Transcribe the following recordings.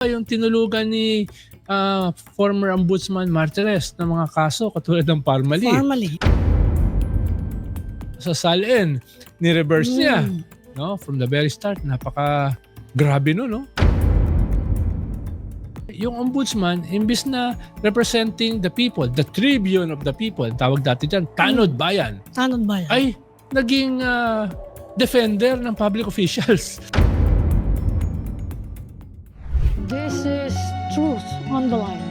yung tinulugan ni ah, former ombudsman Martires ng mga kaso katulad ng Parmali Formally. sa Salin ni-reverse niya Mm. no from the very start napaka grabe no no yung ombudsman imbis na representing the people the tribune of the people tawag dati dyan tanod bayan Tanod ba yan? ay naging ah, defender ng public officials truth on the line.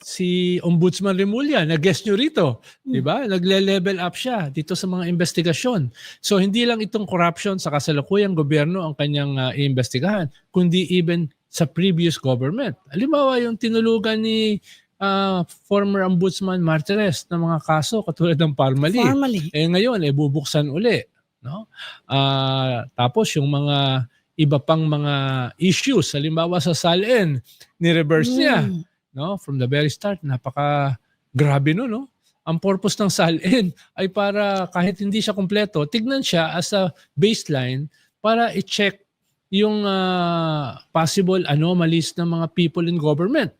si Ombudsman Remulla, na-guest nyo rito. Di ba? Nagle-level up siya dito sa mga investigasyon. So hindi lang itong corruption sa kasalukuyang gobyerno ang kanyang uh, iimbestigahan, kundi even sa previous government. Halimbawa yung tinulugan ni ah, former Ombudsman Martires ng mga kaso katulad ng Parmali. Formally. Eh ngayon, eh, bubuksan uli. No? Ah, tapos yung mga iba pang mga issues, halimbawa sa SALN, ni-reverse niya Mm. no? From the very start napaka grabe no no? Ang purpose ng SALN ay para kahit hindi siya kumpleto tignan siya as a baseline para i-check yung ah, possible anomalies ng mga people in government.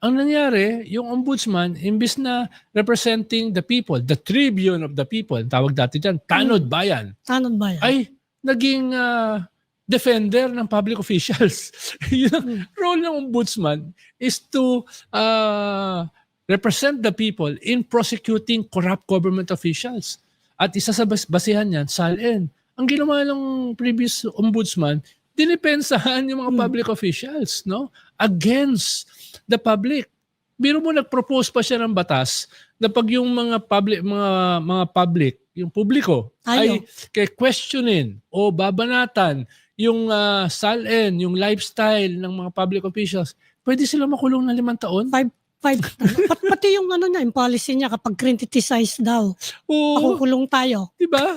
Ang nangyari yung ombudsman imbis na representing the people the tribune of the people tawag dati dyan tanod bayan Tanod ba yan? ay naging ah, defender ng public officials. Yun ang Hmm. role ng ombudsman is to ah, represent the people in prosecuting corrupt government officials. At isa sa bas- basihan niyan, SALN. Ang ginawa ng previous ombudsman, dinipensahan yung mga Hmm. public officials no against the public. Biro mo nag-propose pa siya ng batas na pag yung mga public mga mga public, yung publiko ay Ayaw. kay questionin o babanatan yung ah, SALN, yung lifestyle ng mga public officials, pwede sila makulong ng limang taon? Five, five, pat, pati yung ano niya, yung policy niya kapag criticize daw, Oo, pakukulong tayo. di ba?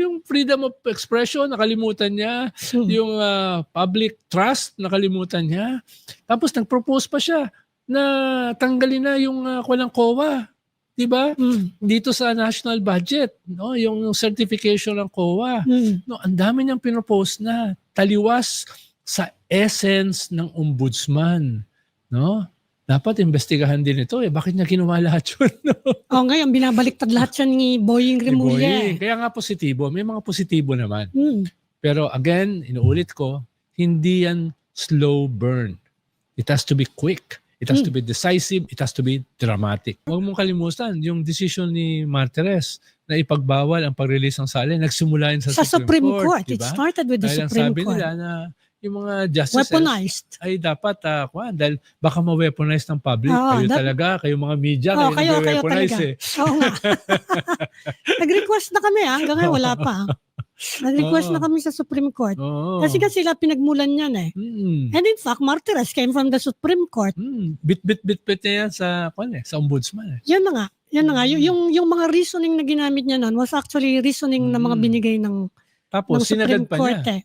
yung freedom of expression, nakalimutan niya. Hmm. Yung ah, public trust, nakalimutan niya. Tapos nag-propose pa siya na tanggalin na yung uh, walang COA. Di ba? Mm. Dito sa national budget, no? yung certification ng COA. Mm. No, ang dami niyang pinopose na taliwas sa essence ng ombudsman, no? Dapat investigahan din ito eh. Bakit niya ginawa lahat yun? No? O ngayon, binabaliktad lahat siya ni Boying Remulla. Kaya nga positibo. May mga positibo naman. Mm. Pero again, inuulit ko, hindi yan slow burn. It has to be quick. It has to be decisive. It has to be dramatic. Huwag mong kalimutan yung decision ni Martires na ipagbawal ang pag-release ng sali. Nagsimula yun sa, Sa Supreme Court. di It ba? started with the Dahil ang Supreme sabi Court. nila na yung mga justices Weaponized. ay dapat ah, kuwan, dahil baka ma-weaponize ng public. Oo, kayo that- talaga, kayo mga media, Oo, kayo, kayo, kayo weaponize eh. Oo nga. Nag-request na kami ah. Hanggang ngayon wala pa. Nag-request Oo. na kami sa Supreme Court. Oo. Kasi kasi sila pinagmulan niyan eh. Mm. And in fact, Martires came from the Supreme Court. Mm. Bit bit bit bit niya yan sa kuwan eh, sa ombudsman eh. Yan na nga. Yan na nga. Mm. Yung, yung, mga reasoning na ginamit niya noon was actually reasoning na mga Mm. binigay ng, Tapos ng Supreme sinagad pa Court niya eh.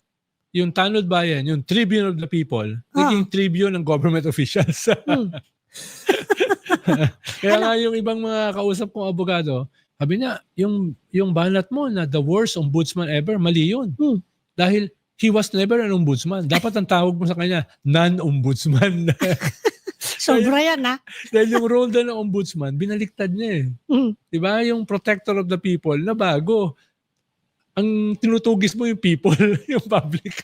yung Tanod Bayan, yung Tribune of the People, Ah. naging Tribune ng government officials. Hmm. Kaya nga yung ibang mga kausap kong abogado, sabi niya, yung, yung banat mo na the worst ombudsman ever, mali yun. Hmm. Dahil he was never an ombudsman. Dapat ang tawag mo sa kanya, non-ombudsman. Sobra yan ah. Dahil yung role daw ng ombudsman, binaliktad niya eh. Mm. Di ba? Yung protector of the people na bago. Ang tinutugis mo yung people, yung public.